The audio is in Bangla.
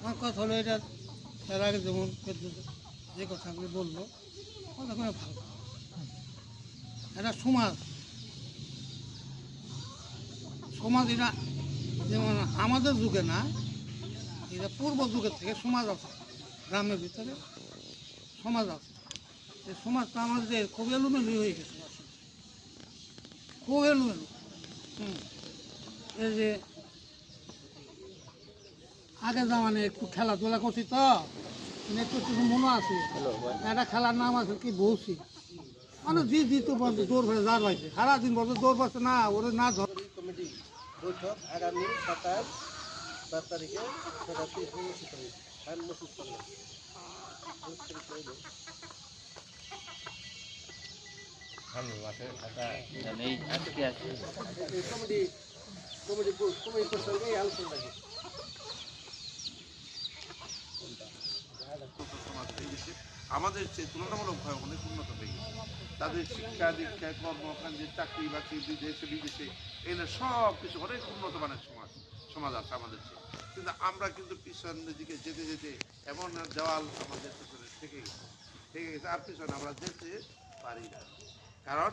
আমার কথা হলো এটা এর আগে যেমন যে কথাগুলি বলল কথা করে ভালো এটা সমাজ। সমাজ এটা যেমন আমাদের যুগে না, এটা পূর্ব যুগের থেকে সমাজ আছে। গ্রামের ভিতরে সমাজ আছে। এই সমাজটা আমাদের খুব এলোমেলো হয়ে গেছে। খুব এলোমেলো। হুম। এই যে আগে জামানে একটু খেলাধুলা করছি তো মানে একটু একটু মনে আছে। একটা খেলার নাম আছে কি বলছি মানে জি জি তো বলছে দৌড় ফেলে দাঁড় পাইছে সারাদিন বলছে দৌড় পাচ্ছে না ওরে না ধর কমিটি বৈঠক আগামী সাতাশ সাত তারিখে সেটা অনুষ্ঠিত হবে। মসজিদ করলাম কমিটি কমিটি কমিটি প্রসঙ্গে আলোচনা থাকে উন্নত সমাজ হয়ে গেছে আমাদের চেয়ে তুলনামূলকভাবে অনেক উন্নত হয়ে গেছে। তাদের শিক্ষা দীক্ষা, কর্মকাণ্ডে, চাকরি বাকরি, বিদেশে বিদেশে এগুলো সব কিছু অনেক উন্নত মানের সমাজ সমাজ আছে আমাদের চেয়ে কিন্তু আমরা কিন্তু পিছনের দিকে যেতে যেতে এমন দেওয়াল আমাদের পিছনে থেকে গেছে। থেকে গেছে, আর পিছনে আমরা যেতে পারি না। কারণ